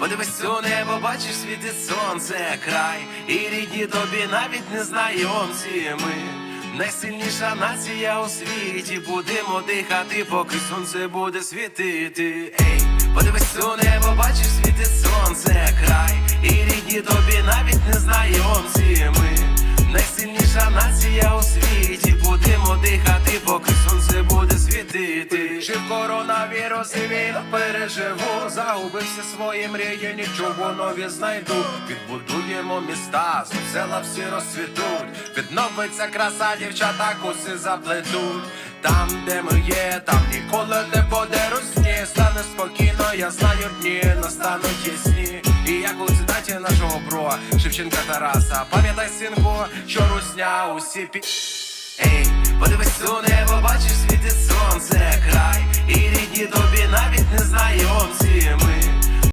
подивись у небо, бачиш світить сонце, край, і рідні тобі навіть незнайомці ми. Найсильніша нація у світі, будемо дихати, поки сонце буде світити. Ей, подивись у небо, бачиш світити. Жив коронавірус і війну переживу, загубився свої мрії, нічого нові знайду. Відбудуємо міста, села всі розцвітуть. Відновиться краса, дівчата коси заплетуть. Там, де ми є, там ніколи не буде русні. Стане спокійно, я знаю, дні настануть ясні. І як у цитаті нашого бро Шевченка Тараса, пам'ятай, синку, що русня усі пі.